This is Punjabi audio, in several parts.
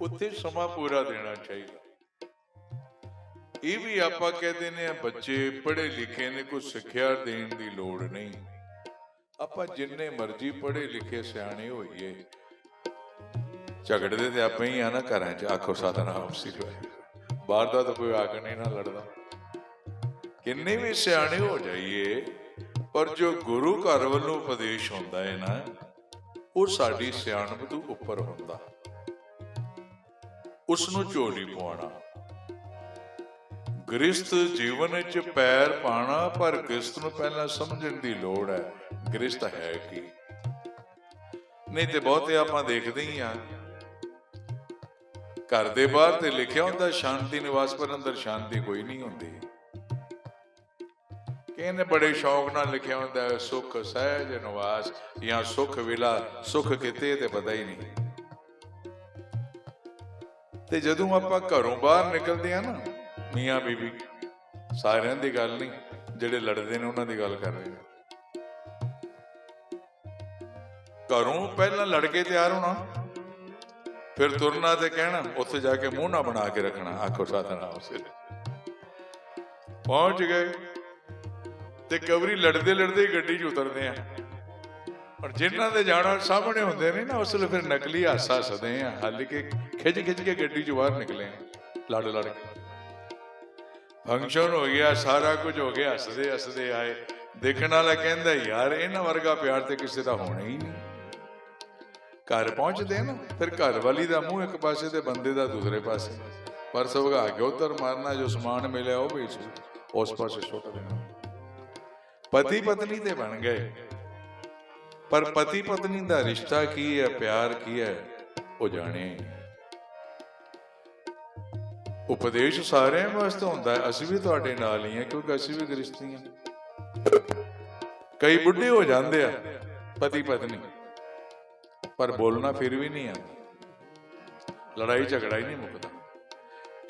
ਉੱਥੇ ਸਮਾਂ ਪੂਰਾ ਦੇਣਾ ਚਾਹੀਦਾ। ਇਹ ਵੀ ਆਪਾਂ ਕਹਿੰਦੇ ਨੇ ਬੱਚੇ ਪੜ੍ਹੇ ਲਿਖੇ ਨੇ, ਕੋਈ ਸਿੱਖਿਆ ਦੇਣ ਦੀ ਲੋੜ ਨਹੀਂ। ਆਪਾਂ ਜਿੰਨੇ ਮਰਜ਼ੀ ਪੜ੍ਹੇ ਲਿਖੇ ਸਿਆਣੇ ਹੋਈਏ, ਝਗੜਦੇ ਤੇ ਆਪਾਂ ਹੀ ਆ ਨਾ ਘਰਾਂ 'ਚ। ਆਖੋ ਸਤਨਾਮ ਸ੍ਰੀ ਵਾਹਿਗੁਰੂ ਬਾਹਰ ਦਾ ਤਾਂ ਕੋਈ ਆਗ ਨਹੀਂ ਨਾ ਲੜਦਾ। ਕਿੰਨੇ ਵੀ ਸਿਆਣੇ ਹੋ ਜਾਈਏ, ਪਰ ਜੋ ਗੁਰੂ ਘਰ ਵੱਲੋਂ ਉਪਦੇਸ਼ ਹੁੰਦਾ ਹੈ ਨਾ, ਉਹ ਸਾਡੀ ਸਿਆਣਪ ਤੋਂ ਉੱਪਰ ਹੁੰਦਾ। ਉਸ ਨੂੰ ਝੋਲੀ ਪਵਾਉਣਾ ਗ੍ਰਸਥ ਜੀਵਨ ਵਿੱਚ ਪੈਰ ਪਾਣਾ ਪਰ ਗ੍ਰਸਥ ਨੂੰ ਪਹਿਲਾਂ ਸਮਝਣ ਦੀ ਲੋੜ ਹੈ। ਗ੍ਰਸਥ ਹੈ ਕੀ? ਨਹੀਂ ਤੇ ਬਹੁਤੇ ਆਪਾਂ ਦੇਖਦੇ ਹੀ ਆ ਘਰ ਦੇ ਬਾਹਰ ਤੇ ਲਿਖਿਆ ਹੁੰਦਾ ਸ਼ਾਂਤੀ ਨਿਵਾਸ ਪਰ ਅੰਦਰ ਸ਼ਾਂਤੀ ਕੋਈ ਨਹੀਂ ਹੁੰਦੀ। ਕਿਹਨੇ ਬੜੇ ਸ਼ੌਕ ਨਾਲ ਲਿਖਿਆ ਹੁੰਦਾ ਸੁਖ ਸਹਿਜ ਨਿਵਾਸ ਜਾਂ ਸੁਖ ਵਿਲਾ ਸੁਖ ਕਿਤੇ ਤੇ ਪਤਾ ਹੀ ਨਹੀਂ। ਤੇ ਜਦੋਂ ਆਪਾਂ ਘਰੋਂ ਬਾਹਰ ਨਿਕਲਦੇ ਆ ਨਾ, ਮੀਆਂ ਬੀਬੀ ਸਾਰਿਆਂ ਦੀ ਗੱਲ ਨਹੀਂ, ਜਿਹੜੇ ਲੜਦੇ ਨੇ ਉਹਨਾਂ ਦੀ ਗੱਲ ਕਰ ਰਹੇ ਹਾਂ ਘਰੋਂ ਪਹਿਲਾਂ ਲੜ ਕੇ ਤਿਆਰ ਹੋਣਾ, ਫਿਰ ਤੁਰਨਾ ਤੇ ਕਹਿਣਾ, ਉੱਥੇ ਜਾ ਕੇ ਮੂੰਹ ਨਾ ਬਣਾ ਕੇ ਰੱਖਣਾ, ਆਖੋ ਸਤਨਾਮ ਉਸੇ ਪਹੁੰਚ ਗਏ ਤੇ ਕਵਰੀ ਲੜਦੇ ਲੜਦੇ ਹੀ ਗੱਡੀ 'ਚ ਉਤਰਦੇ ਆ ਪਰ ਜਿਨ੍ਹਾਂ ਦੇ ਜਾਣਾ ਸਾਹਮਣੇ ਹੁੰਦੇ ਨੇ ਨਾ, ਉਸ ਵੇਲੇ ਫਿਰ ਨਕਲੀ ਹਾਸਾ ਹੱਸਦੇ ਆ। ਹੱਲ ਕੇ ਖਿੱਚ ਖਿੱਚ ਕੇ ਗੱਡੀ 'ਚ ਬਾਹਰ ਨਿਕਲੇ ਲੜ ਲੜ ਕੇ। ਫੰਕਸ਼ਨ ਹੋ ਗਿਆ, ਸਾਰਾ ਕੁਝ ਹੋ ਗਿਆ, ਹੱਸਦੇ ਹੱਸਦੇ ਆਏ। ਦੇਖਣ ਵਾਲਾ ਕਹਿੰਦਾ, ਯਾਰ, ਇਹਨਾਂ ਵਰਗਾ ਪਿਆਰ ਤੇ ਕਿਸੇ ਦਾ ਹੋਣਾ ਹੀ ਨਹੀਂ। ਘਰ ਪਹੁੰਚਦੇ ਨਾ, ਫਿਰ ਘਰ ਵਾਲੀ ਦਾ ਮੂੰਹ ਇੱਕ ਪਾਸੇ ਤੇ ਬੰਦੇ ਦਾ ਦੂਸਰੇ ਪਾਸੇ। ਪਰ ਸਵਗਾ ਕੇ ਉਧਰ ਮਾਰਨਾ, ਜੋ ਸਮਾਨ ਮਿਲਿਆ ਉਹ ਵੀ ਉਸ ਪਾਸੇ ਸੁੱਟ ਦੇਣਾ। ਪਤੀ ਪਤਨੀ ਤੇ ਬਣ ਗਏ। ਪਰ ਪਤੀ ਪਤਨੀ ਦਾ ਰਿਸ਼ਤਾ ਕੀ ਹੈ, ਪਿਆਰ ਕੀ ਹੈ, ਉਹ ਜਾਣੇ। ਉਪਦੇਸ਼ ਸਾਰਿਆਂ ਵਾਸਤੇ ਹੁੰਦਾ ਹੈ, ਅਸੀਂ ਵੀ ਤੁਹਾਡੇ ਨਾਲ ਹੀ ਹਾਂ, ਕਿਉਂਕਿ ਅਸੀਂ ਵੀ ਗ੍ਰਸਤੀ ਹਾਂ। ਕਈ ਬੁੱਢੇ ਹੋ ਜਾਂਦੇ ਆ ਪਤੀ ਪਤਨੀ ਪਰ ਬੋਲਣਾ ਫਿਰ ਵੀ ਨਹੀਂ ਆਉਂਦਾ। ਲੜਾਈ ਝਗੜਾ ਹੀ ਨਹੀਂ ਮੁੱਕਦਾ।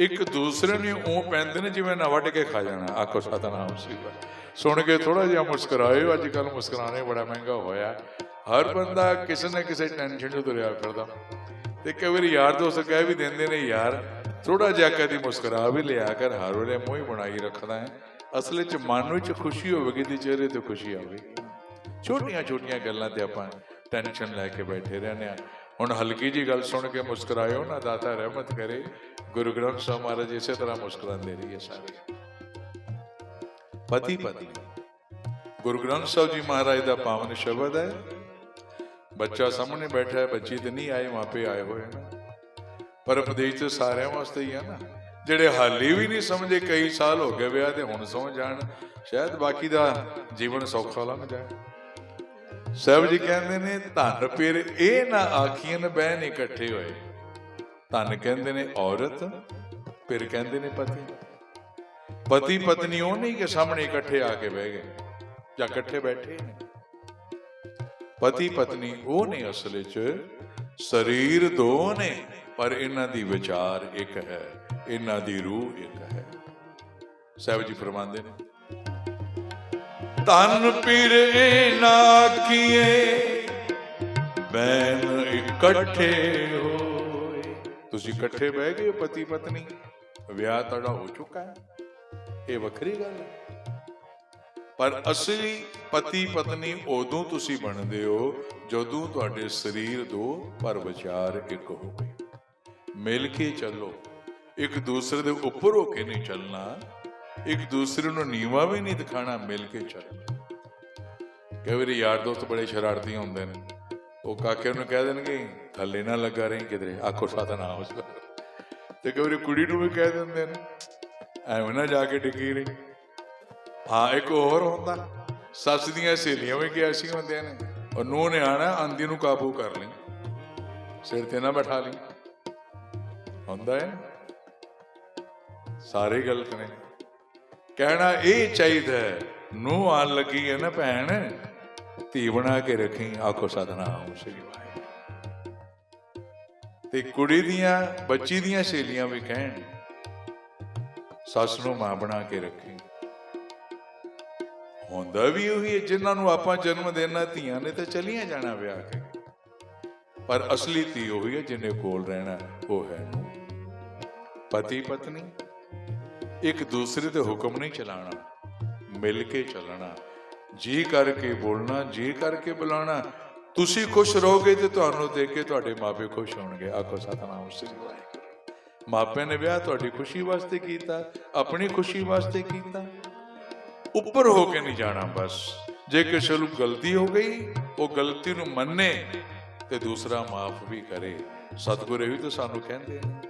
ਇੱਕ ਦੂਸਰੇ ਨੂੰ ਉਹ ਪੈਂਦੇ ਨੇ, ਜਿਵੇਂ ਨਾ ਵੱਢ ਕੇ ਖਾ ਜਾਣਾ। ਆਖੋ ਸਤਨਾਮ ਸ੍ਰੀ ਸੁਣ ਕੇ ਥੋੜਾ ਜਿਹਾ ਮੁਸਕਰਾਇਓ ਅੱਜ ਕੱਲ ਮੁਸਕਰਾਣੇ ਬੜਾ ਮਹਿੰਗਾ ਹੋਇਆ। ਹਰ ਬੰਦਾ ਕਿਸੇ ਨਾ ਕਿਸੇ ਟੈਨਸ਼ਨ 'ਚ ਤੁਰਿਆ ਫਿਰਦਾ। ਤੇ ਕਈ ਵਾਰੀ ਯਾਰ ਦੋਸਤ ਕਹਿ ਵੀ ਦਿੰਦੇ ਨੇ, ਯਾਰ ਥੋੜਾ ਜਿਹਾ ਕਦੀ ਮੁਸਕਰਾ ਵੀ ਲਿਆ ਕਰ, ਹਰ ਵੇਲੇ ਮੂੰਹ ਹੀ ਬਣਾਈ ਰੱਖਦਾ ਹੈ। ਅਸਲ 'ਚ ਮਨ ਵਿੱਚ ਖੁਸ਼ੀ ਹੋਵੇਗੀ ਤੇ ਚਿਹਰੇ ਤੇ ਖੁਸ਼ੀ ਆਵੇਗੀ। ਛੋਟੀਆਂ ਛੋਟੀਆਂ ਗੱਲਾਂ ਤੇ ਆਪਾਂ ਟੈਨਸ਼ਨ ਲੈ ਕੇ ਬੈਠੇ ਰਹਿੰਦੇ ਆ ਹੁਣ ਹਲਕੀ ਜੀ ਗੱਲ ਸੁਣ ਕੇ ਮੁਸਕਰਾਇਓ ਨਾ, ਦਾਤਾ ਰਹਿਮਤ ਕਰੇ। ਗੁਰੂ ਗ੍ਰੰਥ ਸਾਹਿਬ ਮਹਾਰਾਜ ਇਸੇ ਤਰ੍ਹਾਂ ਮੁਸਕਰਾਉਂਦੇ ਰਹੀਏ ਸਾਰੇ। ਪਤੀ ਪਤਨੀ। ਗੁਰੂ ਗ੍ਰੰਥ ਸਾਹਿਬ ਜੀ ਮਹਾਰਾਜ ਦਾ ਪਾਵਨ ਸ਼ਬਦ ਹੈ। ਬੱਚਾ ਸਾਹਮਣੇ ਬੈਠਾ ਹੈ, ਬੱਚੀ ਤੇ ਨਹੀਂ ਆਏ, ਮਾਪੇ ਆਏ ਹੋਏ ਨਾ ਪਰ ਉਪਦੇਸ਼ ਤੇ ਸਾਰਿਆਂ ਵਾਸਤੇ ਹੀ ਆ ਨਾ। ਜਿਹੜੇ ਹਾਲੇ ਵੀ ਨਹੀਂ ਸਮਝੇ, ਕਈ ਸਾਲ ਹੋ ਗਏ ਵਿਆਹ ਤੇ ਹੁਣ ਸਮਝ ਜਾਣ। ਸ਼ਾਇਦ ਬਾਕੀ ਦਾ ਜੀਵਨ ਸੌਖਾ ਲੰਘ ਜਾਏ। ਸਾਹਿਬ ਜੀ ਕਹਿੰਦੇ ਨੇ, ਧਨ ਫਿਰ ਇਹ ਨਾ ਆਖੀਆਂ ਬਹਿਨ ਇਕੱਠੇ ਹੋਏ। ਧਨ ਕਹਿੰਦੇ ਨੇ ਔਰਤ, ਫਿਰ ਕਹਿੰਦੇ ਨੇ ਪਤੀ। ਪਤੀ ਪਤਨੀ ਉਹ ਨਹੀਂ ਕਿ ਸਾਹਮਣੇ ਇਕੱਠੇ ਆ ਕੇ ਬਹਿ ਗਏ, ਜਾਂ ਇਕੱਠੇ ਬੈਠੇ ਨੇ। ਪਤੀ ਪਤਨੀ ਉਹ ਨੇ ਅਸਲ ਵਿੱਚ ਸਰੀਰ ਦੋ ਨੇ, ਪਰ ਇਹਨਾਂ ਦੀ ਵਿਚਾਰ ਇੱਕ ਹੈ, ਇਹਨਾਂ ਦੀ ਰੂਹ ਇੱਕ ਹੈ। ਸਾਹਿਬ ਜੀ ਫਰਮਾਉਂਦੇ ਨੇ ਤਨ ਪੀਰ ਨਾ ਕੀਏ ਬੈਨ ਇਕੱਠੇ ਹੋਏ। ਤੁਸੀਂ ਇਕੱਠੇ ਬਹਿ ਗਏ ਪਤੀ ਪਤਨੀ, ਵਿਆਹ ਤੁਹਾਡਾ ਹੋ ਚੁੱਕਾ ਹੈ। ਇਹ ਵੱਖਰੀ ਗੱਲ ਹੈ। ਪਰ ਅਸਲੀ ਪਤੀ ਪਤਨੀ ਉਦੋਂ ਤੁਸੀਂ ਬਣਦੇ ਹੋ, ਜਦੋਂ ਤੁਹਾਡੇ ਸਰੀਰ ਦੋ ਪਰ ਵਿਚਾਰ ਇੱਕ ਹੋ ਗਏ ਮਿਲ ਕੇ ਚੱਲੋ। ਇੱਕ ਦੂਸਰੇ ਦੇ ਉੱਪਰ ਹੋ ਕੇ ਨਹੀਂ ਚੱਲਣਾ। ਇੱਕ ਦੂਸਰੇ ਨੂੰ ਨੀਵਾ ਵੀ ਨਹੀਂ ਦਿਖਾਣਾ, ਮਿਲ ਕੇ ਚੱਲ। ਕਈ ਵਾਰੀ ਯਾਰ ਦੋਸਤ ਬੜੇ ਸ਼ਰਾਰਤੀ ਹੁੰਦੇ ਨੇ। ਉਹ ਕਾਕੇ ਨੂੰ ਕਹਿ ਦੇਣਗੇ, ਥੱਲੇ ਨਾ ਲੱਗਾ ਰਹੀ ਕਿਧਰੇ, ਆਖੋ ਸਤਨਾਮ ਉਸ ਤੇ ਕਈ ਵਾਰੀ ਕੁੜੀ ਨੂੰ ਵੀ ਕਹਿ ਦਿੰਦੇ ਨੇ, ਐਵੇਂ ਨਾ ਜਾ ਕੇ ਡਿੱਗੀ ਰਹੀ। ਹਾਂ, ਇੱਕ ਹੋਰ ਹੁੰਦਾ, ਸੱਸ ਦੀਆਂ ਸਹੇਲੀਆਂ ਵੀ ਕਿ ਐਸੀ ਹੁੰਦੀਆਂ ਨੇ, ਉਹ ਨੂੰਹ ਨੇ ਆਣਾ, ਆਂਦੀ ਨੂੰ ਕਾਬੂ ਕਰ ਲਈ। ਸਿਰ ਤੇ ਨਾ ਬਿਠਾ ਲਈ। ਹੁੰਦਾ ਹੈ ਸਾਰੇ ਗਲਤ ਨੇ। ਕਹਿਣਾ ਇਹ ਚਾਹੀਦਾ ਹੈ, ਨੂੰਹ ਆਣ ਲੱਗੀ ਹੈ ਨਾ ਭੈਣ ਧੀ ਬਣਾ ਕੇ ਰੱਖੀ ਆਖੋ ਸਤਨਾਮ ਸ੍ਰੀ ਵਾਹਿਗੁਰੂ। ਤੇ ਕੁੜੀ ਦੀਆਂ ਬੱਚੀ ਦੀਆਂ ਸਹੇਲੀਆਂ ਵੀ ਕਹਿਣ ਸੱਸ ਨੂੰ ਮਾਂ ਬਣਾ ਕੇ ਰੱਖੀ। ਹੁੰਦਾ ਵੀ ਉਹੀ ਹੈ ਜਿਨ੍ਹਾਂ ਨੂੰ ਆਪਾਂ ਜਨਮ ਦੇਣਾ ਧੀਆਂ ਨੇ ਤਾਂ ਚਲੀਆਂ ਜਾਣਾ ਵਿਆਹ ਕੇ। ਪਰ ਅਸਲੀ ਧੀ ਉਹੀ ਹੈ ਜਿਹਨੇ ਕੋਲ ਰਹਿਣਾ ਉਹ ਹੈ ਪਤੀ ਪਤਨੀ ਇੱਕ ਦੂਸਰੇ ਦੇ ਹੁਕਮ ਨਹੀਂ ਚਲਾਣਾ, ਮਿਲ ਕੇ ਚੱਲਣਾ, ਜੀ ਕਰਕੇ ਬੋਲਣਾ, ਜੀ ਕਰਕੇ ਬੁਲਾਣਾ ਤੁਸੀਂ ਖੁਸ਼ ਰਹੋਗੇ ਤੇ ਤੁਹਾਨੂੰ ਦੇਖ ਕੇ ਤੁਹਾਡੇ ਮਾਪੇ ਖੁਸ਼ ਹੋਣਗੇ। ਆਖੋ, ਸਤਨਾਮ ਸ੍ਰੀ ਵਾਹਿਗੁਰੂ। ਮਾਪਿਆਂ ਨੇ ਵਿਆਹ ਤੁਹਾਡੀ ਖੁਸ਼ੀ ਵਾਸਤੇ ਕੀਤਾ, ਆਪਣੀ ਖੁਸ਼ੀ ਵਾਸਤੇ ਕੀਤਾ। ਉੱਪਰ ਹੋ ਕੇ ਨਹੀਂ ਜਾਣਾ ਬਸ। ਜੇ ਕਿਸੇ ਨੂੰ ਗਲਤੀ ਹੋ ਗਈ, ਉਹ ਗਲਤੀ ਨੂੰ ਮੰਨੇ ਤੇ ਦੂਸਰਾ ਮਾਫ ਵੀ ਕਰੇ। ਸਤਿਗੁਰ ਇਹ ਵੀ ਤਾਂ ਸਾਨੂੰ ਕਹਿੰਦੇ ਨੇ।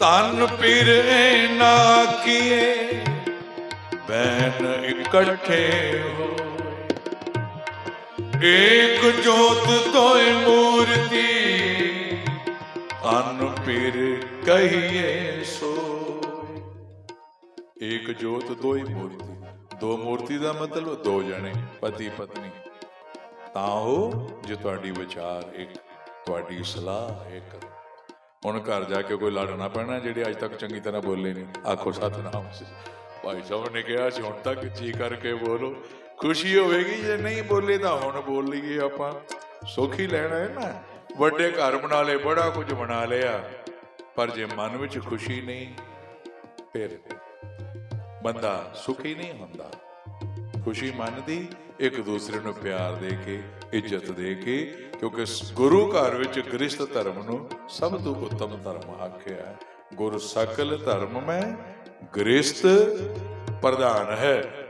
ਤਨ ਪੀਰ ਨਾ ਕੀਏ, ਬੈਨ ਇਕੱਠੇ ਹੋਏ। ਏਕ ਜੋਤ ਤੋਏ ਮੂਰਤੀ ਅਨ ਪੀਰ ਕਹੀਏ ਸੋਏ। ਏਕ ਜੋਤ ਦੋਈ ਮੂਰਤੀ, ਦੋ ਮੂਰਤੀ ਦਾ ਮਤਲਬ ਦੋ ਜਣੇ, ਪਤੀ ਪਤਨੀ। ਤਾਂ ਉਹ, ਜੇ ਤੁਹਾਡੀ ਵਿਚਾਰ ਇੱਕ, ਤੁਹਾਡੀ ਸਲਾਹ ਇੱਕ। ਹੁਣ ਘਰ ਜਾ ਕੇ ਕੋਈ ਲੜਨਾ ਪੈਣਾ ਜਿਹੜੇ ਅੱਜ ਤੱਕ ਚੰਗੀ ਤਰ੍ਹਾਂ ਬੋਲੇ ਨਹੀਂ। ਆਖੋ ਸਤਨਾਮ ਭਾਈ ਸਾਹਿਬ ਨੇ ਕਿਹਾ ਸੀ, ਹੁਣ ਤੱਕ ਜੀ ਕਰਕੇ ਬੋਲੋ। ਖੁਸ਼ੀ ਹੋਵੇਗੀ ਜੇ ਨਹੀਂ ਬੋਲੇ ਤਾਂ ਹੁਣ ਬੋਲ ਲਈਏ ਆਪਾਂ। ਸੁੱਖ ਲੈਣਾ ਹੈ ਨਾ। ਵੱਡੇ ਘਰ ਬਣਾ ਲਏ, ਬੜਾ ਕੁਝ ਬਣਾ ਲਿਆ। ਪਰ ਜੇ ਮਨ ਵਿੱਚ ਖੁਸ਼ੀ ਨਹੀਂ, ਫਿਰ ਬੰਦਾ ਸੁਖੀ ਨਹੀਂ ਹੁੰਦਾ। ਖੁਸ਼ੀ ਮਨ ਦੀ ਇੱਕ ਦੂਸਰੇ ਨੂੰ ਪਿਆਰ ਦੇ ਕੇ, ਇੱਜ਼ਤ ਦੇ ਕੇ, ਕਿਉਂਕਿ ਗੁਰੂ ਘਰ ਵਿੱਚ ਗ੍ਰਸਥ ਧਰਮ ਨੂੰ ਸਭ ਤੋਂ ਉੱਤਮ ਧਰਮ ਆਖਿਆ ਹੈ। ਗੁਰ ਸਕਲ ਧਰਮ ਮੈਂ ਗ੍ਰਸਥ ਪ੍ਰਧਾਨ ਹੈ।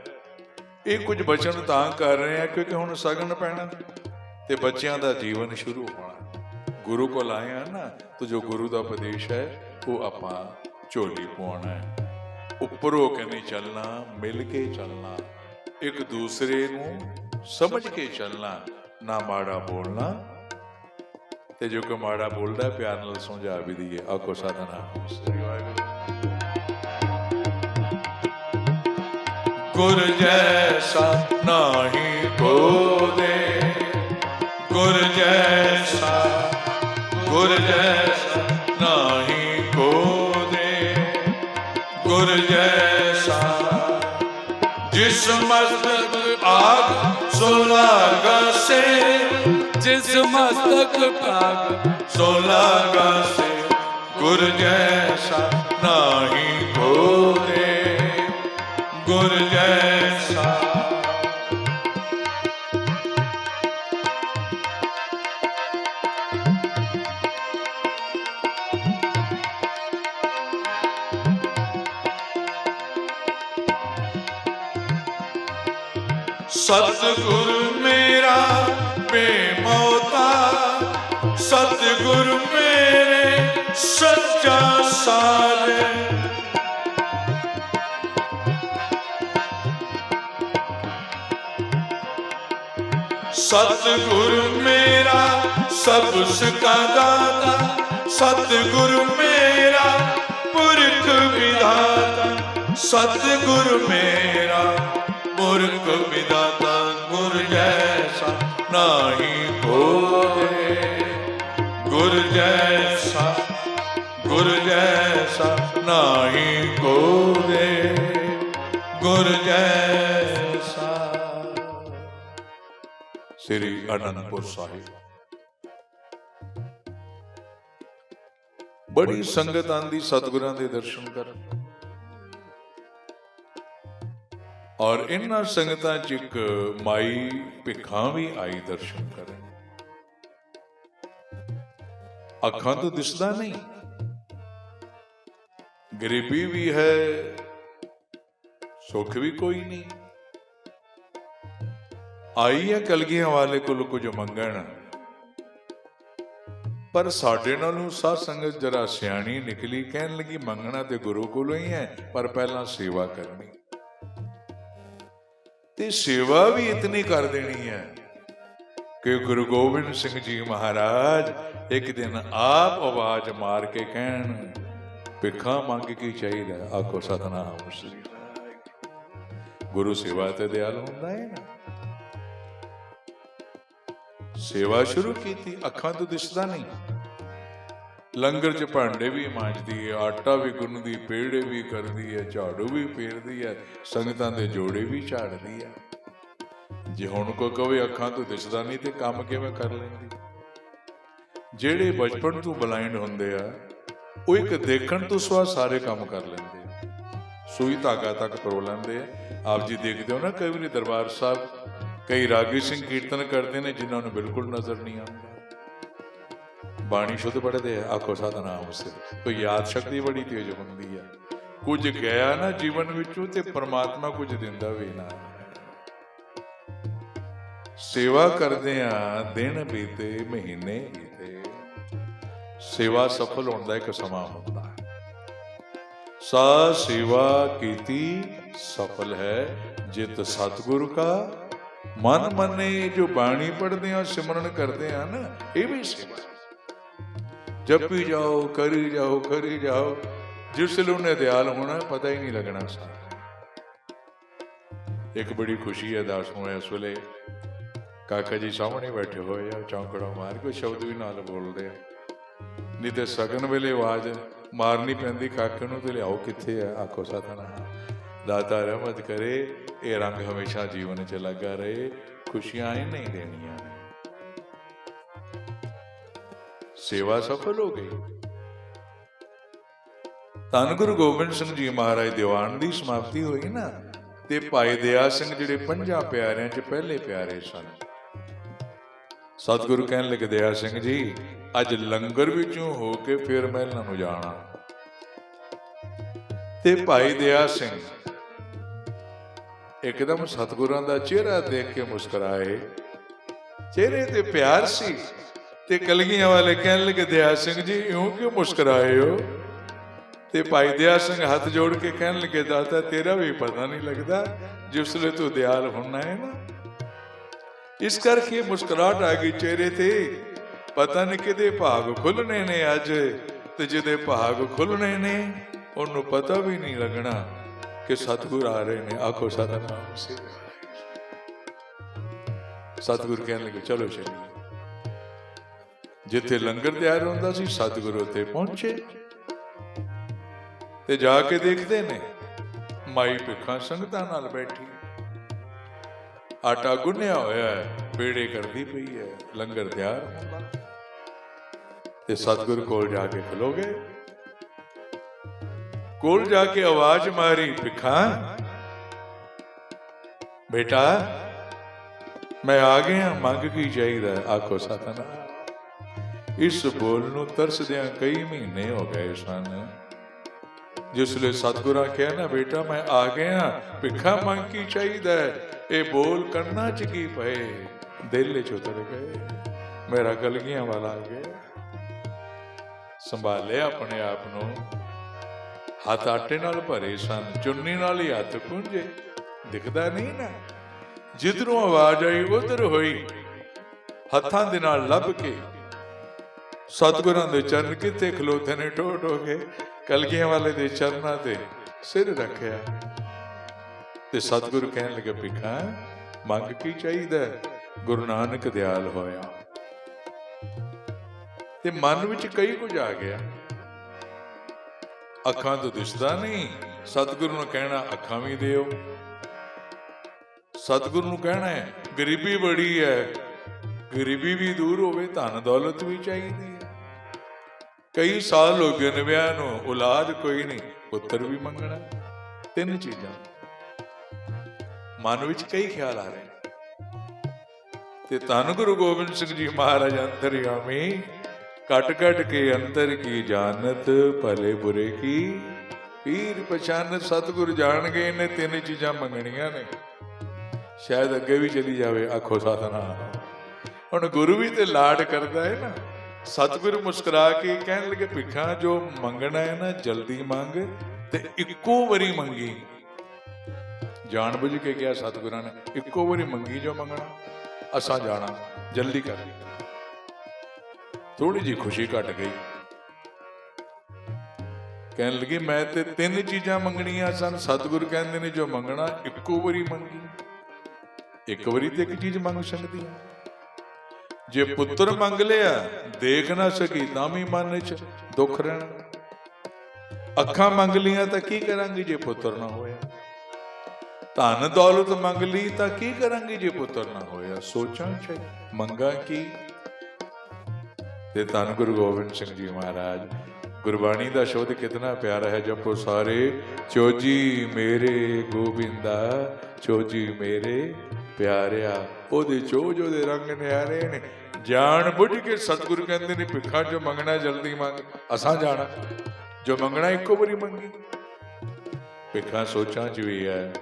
ਇਹ ਕੁਝ ਬਚਨ ਤਾਂ ਕਰ ਰਹੇ ਆ ਕਿਉਂਕਿ ਹੁਣ ਸਗਨ ਪੈਣਾ ਤੇ ਬੱਚਿਆਂ ਦਾ ਜੀਵਨ ਸ਼ੁਰੂ ਹੋਣਾ। ਗੁਰੂ ਕੋਲ ਆਏ ਆ ਨਾ, ਤਾਂ ਜੋ ਗੁਰੂ ਦਾ ਉਪਦੇਸ਼ ਹੈ, ਉਹ ਆਪਾਂ ਝੋਲੀ ਪਾਉਣਾ ਹੈ। ਉੱਪਰ ਕੇ ਨਹੀਂ ਚੱਲਣਾ, ਮਿਲ ਕੇ ਚੱਲਣਾ। ਇੱਕ ਦੂਸਰੇ ਨੂੰ ਸਮਝ ਕੇ ਚੱਲਣਾ ਨਾ ਮਾੜਾ ਬੋਲਣਾ। ਤੇ ਜੋ ਕੋਈ ਮਾੜਾ ਬੋਲਦਾ ਪਿਆਰ ਨਾਲ ਸਮਝਾ ਵੀ ਦਈਏ। ਆਖੋ ਸ੍ਰੀ ਵਾਹਿਗੁਰੂ। ਗੁਰ ਜੈਸਾ ਨਾਹੀ ਕੋ ਦੇ ਗੁਰ ਜੈਸਾ ਗੁਰ ਜੈਸਾ ਨਾਹੀ ਕੋ ਦੇ ਗੁਰ ਜੈਸਾ ਜਿਸ ਮਸਤਕ ਆਗ ਸੋਲਾਗਾ ਸੇ ਜਿਸ ਮਸਤਕ ਭਾਗ ਸੋਲਾਗਾ ਸੇ ਗੁਰ ਜੈਸਾ ਨਾਹੀ ਕੋਰੇ ਗੁਰ ਸਤਿਗੁਰ ਮੇਰਾ ਬੇਮੌਤਾ ਸਤਿਗੁਰ ਮੇਰੇ, ਸੱਚਾ ਸਾਰ। ਸਤਿਗੁਰ ਮੇਰਾ ਸਭ ਸਕਾ ਦਾਤਾ। ਸਤਿਗੁਰ ਮੇਰਾ, ਪੁਰਖ ਵਿਧਾਤਾ। ਸਤਿਗੁਰ ਮੇਰਾ। ਪੁਰਖ ਵਿਧਾਤਾ ਗੁਰ ਜੈਸਾ ਨਾਹੀ ਕੋਏ ਗੁਰ ਜੈਸਾ ਗੁਰ ਜੈਸਾ ਨਾਹੀ ਕੋਏ ਗੁਰ ਜੈਸਾ। ਸ੍ਰੀ ਅਨੰਦਪੁਰ ਸਾਹਿਬ। ਬੜੀ ਸੰਗਤ ਆਂਦੀ ਸਤਿਗੁਰਾਂ ਦੇ ਦਰਸ਼ਨ ਕਰਨ। ਔਰ ਇਹਨਾਂ ਸੰਗਤਾਂ 'ਚ ਇੱਕ ਮਾਈ ਭਿੱਖਾਂ ਵੀ ਆਈ ਦਰਸ਼ਨ ਕਰਨ। ਅੱਖਾਂ ਤੋਂ ਦਿਸਦਾ ਨਹੀਂ। ਗਰੀਬੀ ਵੀ ਹੈ, ਸੁੱਖ ਵੀ ਕੋਈ ਨਹੀਂ। ਆਈ ਹੈ ਕਲਗੀਆਂ ਵਾਲੇ ਕੋਲ ਕੁਝ ਮੰਗਣ। ਪਰ ਸਾਡੇ ਨਾਲੋਂ ਸਾਧ ਸੰਗਤ ਜਰਾ ਸਿਆਣੀ ਨਿਕਲੀ, ਕਹਿਣ ਲੱਗੀ, ਮੰਗਣਾ ਤੇ ਗੁਰੂ ਕੋਲੋਂ ਹੀ ਹੈ, ਪਰ ਪਹਿਲਾਂ ਸੇਵਾ ਕਰਨੀ। ਤੇ ਸੇਵਾ ਵੀ ਇਤਨੀ ਕਰ ਦੇਣੀ ਹੈ ਕਿ ਗੁਰੂ ਗੋਬਿੰਦ ਸਿੰਘ ਜੀ ਮਹਾਰਾਜ ਇੱਕ ਦਿਨ ਆਪ ਆਵਾਜ਼ ਮਾਰ ਕੇ ਕਹਿਣ, ਭਿੱਖਾਂ ਮੰਗ ਕੀ ਚਾਹੀਦਾ? ਆਖੋ, ਸਤਨਾਮ ਸ੍ਰੀ ਗੁਰੂ ਸੇਵਾ ਤੇ ਦਿਆਲ ਹੁੰਦਾ ਹੈ ਨਾ। ਸੇਵਾ ਸ਼ੁਰੂ ਕੀਤੀ, ਅੱਖਾਂ ਤੋਂ ਦਿਸਦਾ ਨਹੀਂ। ਲੰਗਰ ਚ ਭਾਂਡੇ ਵੀ ਮਾਂਜਦੀ ਹੈ ਆਟਾ ਵੀ ਗੁੰਨਦੀ ਪੇੜੇ ਵੀ ਕਰਦੀ ਹੈ ਝਾੜੂ ਵੀ ਫੇਰਦੀ ਹੈ ਸੰਗਤਾਂ ਦੇ ਜੋੜੇ ਵੀ ਝਾੜਦੀ ਹੈ ਜੇ ਹੁਣ ਕੋ ਕਵੇ ਅੱਖਾਂ ਤੋਂ ਦਿਸਦਾ ਨਹੀਂ ਤੇ ਕੰਮ ਕਿਵੇਂ ਕਰ ਲੈਂਦੀ? ਜਿਹੜੇ ਬਚਪਨ ਤੋਂ ਬਲਾਈਂਡ ਹੁੰਦੇ ਆ, ਉਹ ਇੱਕ ਦੇਖਣ ਤੋਂ ਸਵਾ ਸਾਰੇ ਕੰਮ ਕਰ ਲੈਂਦੇ ਆ। ਸੂਈ ਧਾਗਾ ਤੱਕ ਪਰੋ ਲੈਂਦੇ ਆ। ਆਪ ਜੀ ਦੇਖਦੇ ਹੋ ਨਾ, ਕਈ ਵਾਰੀ ਦਰਬਾਰ ਸਾਹਿਬ ਕਈ ਰਾਗੀ ਸਿੰਘ ਕੀਰਤਨ ਕਰਦੇ ਨੇ, ਜਿਨ੍ਹਾਂ ਨੂੰ ਬਿਲਕੁਲ ਨਜ਼ਰ ਨਹੀਂ ਆਉਂਦਾ। ਬਾਣੀ ਸ਼ੁੱਧ ਪੜ੍ਹਦੇ ਆ, ਆਖੋ ਸਤਨਾਮ ਸੇ ਕੋਈ ਯਾਦ ਸ਼ਕਤੀ ਬੜੀ ਤੇਜ਼ ਹੁੰਦੀ ਆ। ਕੁਝ ਗਿਆ ਨਾ ਜੀਵਨ ਵਿੱਚੋਂ ਤੇ ਪਰਮਾਤਮਾ ਕੁਝ ਦਿੰਦਾ ਵੀ ਨਾ। ਸੇਵਾ ਕਰਦੇ ਆ, ਦਿਨ ਬੀਤੇ, ਮਹੀਨੇ ਬੀਤੇ। ਸੇਵਾ ਸਫਲ ਹੋਣ ਦਾ ਇੱਕ ਸਮਾਂ ਹੁੰਦਾ ਹੈ। ਸਾ ਸੇਵਾ ਕੀਤੀ, ਸਫਲ ਹੈ, ਜਿਤ ਸਤਿਗੁਰੂ ਕਾ। ਮਨ ਮੰਨੇ ਜੋ ਬਾਣੀ ਪੜ੍ਹਦੇ ਆ, ਸਿਮਰਨ ਕਰਦੇ ਆ ਨਾ, ਇਹ ਵੀ ਸੇਵਾ ਜਪੀ ਜਾਓ, ਕਰੀ ਜਾਓ ਕਰੀ ਜਾਓ। ਜਿਸ ਵੇਲੇ ਉਹਨੇ ਦਿਆਲ ਹੋਣਾ, ਪਤਾ ਹੀ ਨਹੀਂ ਲੱਗਣਾ ਸਾਰਾ ਇੱਕ ਬੜੀ ਖੁਸ਼ੀ ਹੈ ਦਾਸ ਹੋਏ ਇਸ ਵੇਲੇ। ਕਾਕਾ ਜੀ ਸਾਹਮਣੇ ਬੈਠੇ ਹੋਏ ਆ, ਚੌਂਕੜਾ ਮਾਰ ਕੇ ਸ਼ਬਦ ਵੀ ਨਾਲ ਬੋਲਦੇ ਆ। ਨਹੀਂ ਤੇ ਸਗਨ ਵੇਲੇ ਆਵਾਜ਼ ਮਾਰਨੀ ਪੈਂਦੀ, ਕਾਕੇ ਨੂੰ ਤੇ ਲਿਆਓ ਕਿੱਥੇ ਆ? ਆਖੋ ਸਤਨਾਮ ਦਾਤਾ ਰਹਿਮਤ ਕਰੇ, ਇਹ ਰੰਗ ਹਮੇਸ਼ਾ ਜੀਵਨ 'ਚ ਲੱਗਾ ਰਹੇ। ਖੁਸ਼ੀਆਂ ਇਹ ਨਹੀਂ ਦੇਣੀਆਂ। ਸੇਵਾ ਸਫਲ ਹੋ ਗਈ। ਧੰਨ ਗੁਰੂ ਗੋਬਿੰਦ ਸਿੰਘ ਜੀ ਮਹਾਰਾਜ ਦੀਵਾਨ ਦੀ ਸਮਾਪਤੀ ਹੋਈ ਨਾ, ਤੇ ਭਾਈ ਦਇਆ ਸਿੰਘ ਜਿਹੜੇ ਪੰਜਾਂ ਪਿਆਰਿਆਂ 'ਚ ਪਹਿਲੇ ਪਿਆਰੇ ਸਨ। ਸਤਿਗੁਰੂ ਕਹਿਣ ਲੱਗੇ, ਦਇਆ ਸਿੰਘ ਜੀ, ਅੱਜ ਲੰਗਰ ਵਿੱਚੋਂ ਹੋ ਕੇ ਫਿਰ ਮਹਿਲਾਂ ਨੂੰ ਜਾਣਾ। ਤੇ ਭਾਈ ਦਇਆ ਸਿੰਘ ਇੱਕਦਮ ਸਤਿਗੁਰਾਂ ਦਾ ਚਿਹਰਾ ਦੇਖ ਕੇ ਮੁਸਕਰਾਏ। ਚਿਹਰੇ ਤੇ ਪਿਆਰ ਸੀ। ਤੇ ਕਲਗੀਆਂ ਵਾਲੇ ਕਹਿਣ ਲੱਗੇ ਦਇਆ ਸਿੰਘ ਜੀ, ਇਉਂ ਕਿਉਂ ਮੁਸਕਰਾਏ ਹੋ? ਤੇ ਭਾਈ ਦਇਆ ਸਿੰਘ ਹੱਥ ਜੋੜ ਕੇ ਕਹਿਣ ਲੱਗੇ, ਦਾਤਾ, ਤੇਰਾ ਵੀ ਪਤਾ ਨਹੀਂ ਲੱਗਦਾ ਜਿਸ ਵੇਲੇ ਤੂੰ ਦਿਆਲ ਹੋਣਾ ਹੈ ਨਾ। ਇਸ ਕਰਕੇ ਮੁਸਕਰਾਹਟ ਆ ਗਈ ਚਿਹਰੇ ਤੇ। ਪਤਾ ਨਹੀਂ ਕਿਹਦੇ ਭਾਗ ਖੁੱਲਣੇ ਨੇ ਅੱਜ ਤੇ ਜਿਹਦੇ ਭਾਗ ਖੁੱਲਣੇ ਨੇ, ਉਹਨੂੰ ਪਤਾ ਵੀ ਨਹੀਂ ਲੱਗਣਾ ਕਿ ਸਤਿਗੁਰ ਆ ਰਹੇ ਨੇ। ਆਖੋ, ਸਤਨਾਮ ਸੇ ਸਤਿਗੁਰ ਕਹਿਣ ਲੱਗੇ, ਚਲੋ ਚਲੀਏ ਜਿੱਥੇ ਲੰਗਰ ਤਿਆਰ ਹੁੰਦਾ ਸੀ ਸਤਿਗੁਰੂ ਉੱਥੇ ਪਹੁੰਚੇ। ਤੇ ਜਾ ਕੇ ਦੇਖਦੇ ਨੇ ਮਾਈ ਭਿੱਖਾਂ ਸੰਗਤਾਂ ਨਾਲ ਬੈਠੀ। ਆਟਾ ਗੁੰਨਿਆ ਹੋਇਆ ਹੈ ਪੇੜੇ ਕਰਦੀ ਪਈ ਹੈ ਲੰਗਰ ਤਿਆਰ ਹੁੰਦਾ। ਤੇ ਸਤਿਗੁਰ ਕੋਲ ਜਾ ਕੇ ਖਲੋਗੇ ਕੋਲ ਜਾ ਕੇ ਆਵਾਜ਼ ਮਾਰੀ ਭਿੱਖਾਂ ਬੇਟਾ ਮੈਂ ਆ ਗਿਆ ਮੰਗ ਕੀ ਚਾਹੀਦਾ? ਆਖੋ ਸਤਨਾਮ। ਇਸ ਬੋਲ ਨੂੰ ਤਰਸਦਿਆਂ ਕਈ ਮਹੀਨੇ ਹੋ ਗਏ ਸਨ। ਜਿਸ ਲਈ ਸਤਿਗੁਰਾਂ ਕਿਹਾ ਨਾ ਬੇਟਾ, ਮੈਂ ਆ ਗਿਆ। ਭਿੱਖਾ ਮੰਗ ਕੀ ਚਾਹੀਦਾ ਇਹ ਬੋਲ ਕੰਨਾਂ ਚ ਕੀ ਪਏ? ਦਿਲ ਚ ਉਤਰ ਗਏ। ਮੇਰਾ ਗਲਗੀਆਂ ਵਾਲਾ ਆ ਗਿਆ। ਸੰਭਾਲਿਆ ਆਪਣੇ ਆਪ ਨੂੰ। ਹੱਥ ਆਟੇ ਨਾਲ ਭਰੇ ਸਨ। ਚੁੰਨੀ ਨਾਲ ਹੀ ਹੱਥ ਪੁੰਝੇ ਦਿਖਦਾ ਨਹੀਂ ਨਾ। ਜਿੱਧਰੋਂ ਆਵਾਜ਼ ਆਈ, ਉਧਰ ਹੋਈ। ਹੱਥਾਂ ਦੇ ਨਾਲ ਲੱਭ ਕੇ ਸਤਿਗੁਰਾਂ ਦੇ ਚਰਨ ਕਿੱਥੇ ਖਲੋਤੇ ਨੇ? ਟੋ ਟੋ ਕੇ ਕਲਗੀਆਂ ਵਾਲੇ ਦੇ ਚਰਨਾਂ ਤੇ ਸਿਰ ਰੱਖਿਆ। ਤੇ ਸਤਿਗੁਰੂ ਕਹਿਣ ਲੱਗੇ, ਭਿੱਖਾ, ਮੰਗ ਕੀ ਚਾਹੀਦਾ? ਗੁਰੂ ਨਾਨਕ ਦਿਆਲ ਹੋਇਆ। ਤੇ ਮਨ ਵਿੱਚ ਕਈ ਕੁਝ ਆ ਗਿਆ। ਅੱਖਾਂ ਤੋਂ ਦਿਸਦਾ ਨਹੀਂ। ਸਤਿਗੁਰੂ ਨੂੰ ਕਹਿਣਾ, ਅੱਖਾਂ ਵੀ ਦਿਓ। ਸਤਿਗੁਰੂ ਨੂੰ ਕਹਿਣਾ ਹੈ, ਗਰੀਬੀ ਬੜੀ ਹੈ। ਗਰੀਬੀ ਵੀ ਦੂਰ ਹੋਵੇ, ਧਨ ਦੌਲਤ ਵੀ ਚਾਹੀਦੀ ਹੈ। ਕਈ ਸਾਲ ਹੋ ਗਏ ਵਿਆਹ ਨੂੰ, ਔਲਾਦ ਕੋਈ ਨਹੀਂ, ਪੁੱਤਰ ਵੀ ਮੰਗਣਾ, ਤਿੰਨ ਚੀਜ਼ਾਂ। ਮਨ ਵਿੱਚ ਕਈ ਖਿਆਲ ਆ ਰਹੇ ਤੇ ਧੰਨ ਗੁਰੂ ਗੋਬਿੰਦ ਸਿੰਘ ਜੀ ਮਹਾਰਾਜ ਅੰਤਰਿਆਮੀ ਕਟ ਕਟ ਕੇ ਅੰਤਰ ਕੀ ਜਾਣਤ, ਭਲੇ ਬੁਰੇ ਕੀ? ਪੀਰ ਪਛਾਨਤ ਸਤਿਗੁਰ ਜਾਣਗੇ, ਇਹਨੇ ਤਿੰਨ ਚੀਜ਼ਾਂ ਮੰਗਣੀਆਂ ਨੇ। ਸ਼ਾਇਦ ਅੱਗੇ ਵੀ ਚਲੀ ਜਾਵੇ, ਆਖੋ ਸਤਨਾਮ ਹੁਣ ਗੁਰੂ ਵੀ ਤੇ ਲਾਡ ਕਰਦਾ ਹੈ ਨਾ। ਸਤਿਗੁਰੂ ਮੁਸਕਰਾ ਕੇ ਕਹਿਣ ਲੱਗੇ, ਭਿੱਖਾਂ ਜੋ ਮੰਗਣਾ ਹੈ ਨਾ, ਜਲਦੀ ਮੰਗ ਤੇ ਇੱਕੋ ਵਾਰੀ ਮੰਗੀ। ਜਾਣ ਬੁੱਝ ਕੇ ਕਿਹਾ ਸਤਿਗੁਰਾਂ ਨੇ, ਇੱਕੋ ਵਾਰੀ ਮੰਗੀ ਜੋ ਮੰਗਣਾ, ਅਸਾਂ ਜਾਣਾ, ਜਲਦੀ ਕਰ ਥੋੜੀ ਜੀ ਖੁਸ਼ੀ ਘਟ ਗਈ। ਕਹਿਣ ਲੱਗੀ, ਮੈਂ ਤੇ ਤਿੰਨ ਚੀਜ਼ਾਂ ਮੰਗਣੀਆਂ ਸਨ। ਸਤਿਗੁਰ ਕਹਿੰਦੇ ਨੇ, ਜੋ ਮੰਗਣਾ, ਇੱਕੋ ਵਾਰੀ ਮੰਗੀ। ਇੱਕ ਵਾਰੀ ਤੇ ਇੱਕ ਚੀਜ਼ ਮੰਗ ਸਕਦੀ ਹੈ। ਜੇ ਪੁੱਤਰ ਮੰਗ ਲਿਆ, ਦੇਖ ਨਾ ਸਕੀ, ਤਾਂ ਵੀ ਮਨ 'ਚ ਦੁੱਖ ਰਹਿਣਾ। ਅੱਖਾਂ ਮੰਗ ਲੀਆਂ ਤਾਂ ਕੀ ਕਰਾਂਗੀ ਜੇ ਪੁੱਤਰ ਨਾ ਹੋਇਆ? ਧਨ ਦੌਲਤ ਮੰਗ ਲਈ ਤਾਂ ਕੀ ਕਰਾਂਗੀ ਜੇ ਪੁੱਤਰ ਨਾ ਹੋਇਆ? ਸੋਚਾਂ ਚਾਹੀ ਮੰਗਾ ਕੀ? ਤੇ ਧੰਨ ਗੁਰੂ ਗੋਬਿੰਦ ਸਿੰਘ ਜੀ ਮਹਾਰਾਜ, ਗੁਰਬਾਣੀ ਦਾ ਸ਼ਬਦ ਕਿਤਨਾ ਪਿਆਰਾ ਹੈ, ਜਪੋ ਸਾਰੇ, ਚੋਜੀ ਮੇਰੇ ਗੋਬਿੰਦਾ, ਚੋਜੀ ਮੇਰੇ ਪਿਆਰਿਆ, ਉਹਦੇ ਚੋਜ ਉਹਦੇ ਰੰਗ ਨਿਆਰੇ ਨੇ। ਜਾਣ ਬੁੱਝ ਕੇ ਸਤਿਗੁਰੂ ਕਹਿੰਦੇ ਨੇ, ਭਿੱਖਾਂ ਜੋ ਮੰਗਣਾ ਜਲਦੀ ਮੰਗ। ਅਸਾਂ ਜਾਣਾ। ਜੋ ਮੰਗਣਾ ਇੱਕੋ ਵਾਰੀ ਮੰਗੀ। ਭਿੱਖਾਂ ਸੋਚਾਂ ਚ ਵੀ ਹੈ।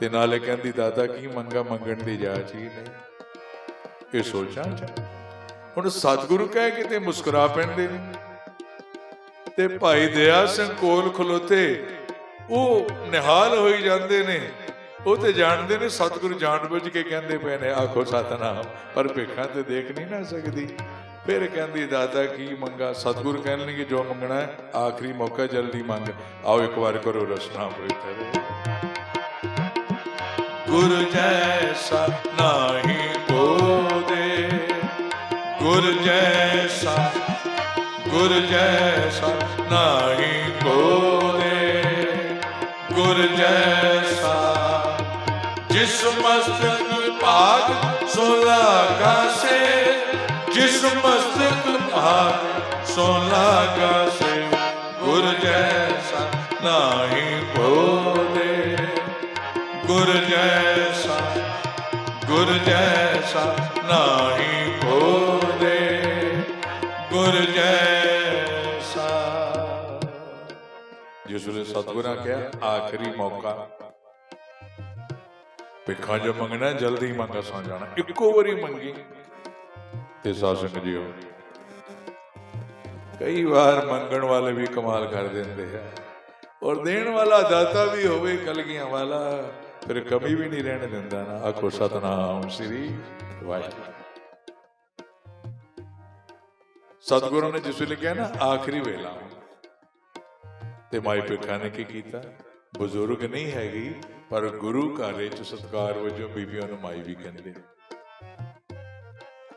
ਤੇ ਨਾਲੇ ਕਹਿੰਦੀ, ਦਾਦਾ, ਕੀ ਮੰਗਾ ਮੰਗਣ ਦੀ ਜਾਚ ਹੀ ਨਹੀਂ? ਇਹ ਸੋਚਾਂ ਚ। ਹੁਣ ਸਤਿਗੁਰੂ ਕਹਿ ਕੇ ਤੇ ਮੁਸਕਰਾ ਪੈਂਦੇ ਨੇ। ਤੇ ਭਾਈ ਦਇਆ ਸਿੰਘ ਕੋਲ ਖਲੋਤੇ, ਉਹ ਨਿਹਾਲ ਹੋਈ ਜਾਂਦੇ ਨੇ। ਉਹ ਤੇ ਜਾਣਦੇ ਨੇ, ਸਤਿਗੁਰੂ ਜਾਣਬੁੱਝ ਕੇ ਕਹਿੰਦੇ ਪਏ ਨੇ, ਆਖੋ ਸਤਨਾਮ। ਪਰ ਭੇਖਾਂ ਤੇ ਦੇਖ ਨਹੀਂ ਨਾ ਸਕਦੀ। ਫਿਰ ਕਹਿੰਦੀ, ਦਾਦਾ, ਕੀ ਮੰਗਾ? ਸਤਿਗੁਰੂ ਕਹਿਣਗੇ, ਜੋ ਮੰਗਣਾ ਹੈ, ਆਖਰੀ ਮੌਕਾ, ਜਲਦੀ ਮੰਗ। ਆਓ ਇੱਕ ਵਾਰ ਕਰੋ ਰਸਨਾ ਪਵਿੱਤਰ ਗੁਰ ਜੈਸਾ ਨਾਹੀ ਕੋਦੇ ਗੁਰ ਜੈਸਾ ਗੁਰ ਜੈਸਾ ਨਾਹੀ ਕੋਦੇ ਗੁਰ ਜੈਸਾ ਜਿਸ ਮਸਤਕ ਭਾਗ ਸੋ ਲਾਗਾ ਜਿਸ ਮਸਤਕ ਭਾਗ ਸੋ ਲਾਗਾ ਸੇ ਗੁਰ ਜੈਸਾ ਨਾਹੀ ਕੋਦੇ ਗੁਰ ਜੈਸਾ ਗੁਰ ਜੈਸਾ ਨਾਹੀ ਕੋਦੇ ਗੁਰ ਜੈਸਾ। ਜਿਸ ਵੇਲੇ ਸਤਿਗੁਰਾਂ ਕਿਹਾ, ਆਖਰੀ ਮੌਕਾ। ਭਿੱਖਾਂ ਜੋ ਮੰਗਣਾ, ਜਲਦੀ ਮੰਗਾ ਸੌ ਜਾਣਾ। ਇੱਕੋ ਵਾਰੀ ਮੰਗੀ। ਤੇ ਸਾਧ ਜੀਓ, ਕਈ ਵਾਰ ਮੰਗਣ ਵਾਲੇ ਵੀ ਕਮਾਲ ਕਰ ਦਿੰਦੇ ਆ। ਔਰ ਦੇਣ ਵਾਲਾ ਦਾਤਾ ਵੀ ਹੋਵੇ ਕਲਗੀਆਂ ਵਾਲਾ, ਫਿਰ ਕਮੀ ਵੀ ਨਹੀਂ ਰਹਿਣ ਦਿੰਦਾ ਨਾ। ਆਖੋ, ਸਤਨਾਮ ਸ੍ਰੀ ਵਾਹਿਗੁਰੂ। ਸਤਿਗੁਰੂ ਨੇ ਜਿਸ ਵੇਲੇ ਕਿਹਾ ਨਾ, ਆਖਰੀ ਵੇਲਾ। ਤੇ ਮਾਈ ਪਿਖਾ ਨੇ ਕੀ ਕੀਤਾ? ਬਜ਼ੁਰਗ ਨਹੀਂ ਹੈਗੀ ਪਰ ਗੁਰੂ ਘਰ ਵਿੱਚ ਸਤਕਾਰ ਵਜੋਂ ਬੀਬੀਆਂ ਨੂੰ ਮਾਈ ਵੀ ਕਹਿੰਦੇ।